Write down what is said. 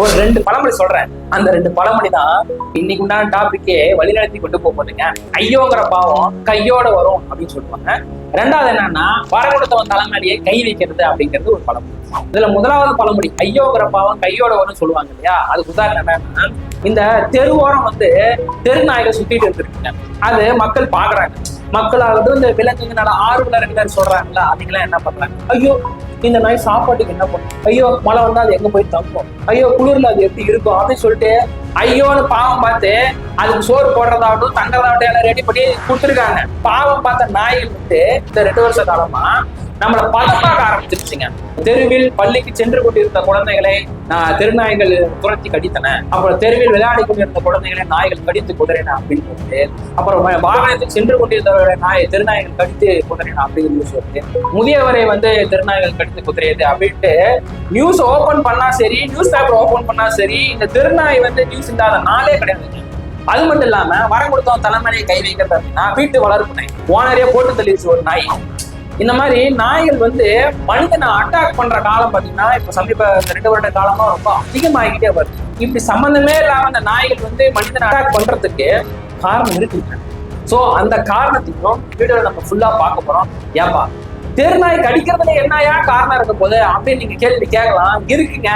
ஒரு ரெண்டு பழமொழி சொல்றேன். அந்த ரெண்டு பழமொழி தான் இன்னைக்கு உண்டான டாபிக்கே வழிநடத்தி கொண்டு போக போதுங்க. ஐயோங்கிற பாவம் கையோட வரும் அப்படின்னு சொல்லுவாங்க. ரெண்டாவது என்னன்னா வர கொடுத்தவன் தலைமையிலேயே கை வைக்கிறது அப்படிங்கிறது ஒரு பழமொழி. இதுல முதலாவது பழமொழி ஐயோங்கிற பாவம் கையோட வரும்னு சொல்லுவாங்க இல்லையா? அதுக்கு உதாரணம் என்னன்னா இந்த தெருவோரம் வந்து தெருநாய்கள் சுத்திட்டு இருந்துருக்குங்க. அது மக்கள் பாக்குறாங்க. மக்களாவது இந்த விலங்குங்க ஆர்வலர் ஆர்வலர்கள் சொல்றாங்களா அதுக்கெல்லாம் என்ன பண்றாங்க? ஐயோ இந்த நாய் சாப்பாட்டுக்கு என்ன பண்ணும் ஐயோ மழை வந்தா அது எங்க போய் தங்கும்? ஐயோ குளிர்ல அது எப்படி இருக்கும்? அப்படின்னு சொல்லிட்டு ஐயோன்னு பாவம் பார்த்து அதுக்கு சோறு போடுறதாகட்டும் தங்குறதாகட்டும் எல்லாம் ரெடி பண்ணி கொடுத்துருக்காங்க. பாவம் பார்த்த நாய் வந்து இந்த ரெண்டு வருஷ காலமா நம்மளை பதப்பாக ஆரம்பிச்சிருச்சுங்க. தெருவில் பள்ளிக்கு சென்று கொண்டிருந்த குழந்தைகளை நான் தெருநாய்கள் துரத்தி கடித்தன. அப்புறம் தெருவில் விளையாடி கொண்டிருந்த குழந்தைகளை நாய்கள் கடித்து குதிரைன அப்படின்னு சொல்லிட்டு அப்புறம் வாகனத்தில் சென்று கொண்டிருந்தவர்களை நாய் திருநாய்கள் கடித்து குதிரைன அப்படின்னு சொல்லிட்டு முதியவரை வந்து திருநாய்கள் கடித்து குதிரையது அப்படின்ட்டு நியூஸ் ஓபன் பண்ணா சரி நியூஸ் பேப்பர் ஓபன் பண்ணா சரி இந்த தெருநாய் வந்து நியூஸ் இல்லாத நாளே கிடையாது அது மட்டும் இல்லாம வரம் கொடுத்தவன் தலைமுறையை கை வைக்கிறது அப்படின்னா வீட்டு வளர்ப்பு நாய் ஓனரே போட்டு தள்ளிடுச்சு ஒரு நாய். இந்த மாதிரி நாய்கள் வந்து மனிதனை அட்டாக் பண்ற காலம் பாத்தீங்கன்னா இப்ப சமீப ரெண்டு வருட காலமா ரொம்ப அதிகமாகிட்டே வருது. இப்படி சம்பந்தமே இல்லாம அந்த நாய்கள் வந்து மனிதனை அட்டாக் பண்றதுக்கு காரணம் இருக்குங்க சோ அந்த காரணத்தையும் வீடியோல நம்ம ஃபுல்லா பார்க்க போறோம். ஏப்பா தெருநாய் கடிக்கிறதுல என்னையா காரணம் இருக்க போது அப்படின்னு நீங்க கேள்வி கேட்கலாம். இருக்குங்க.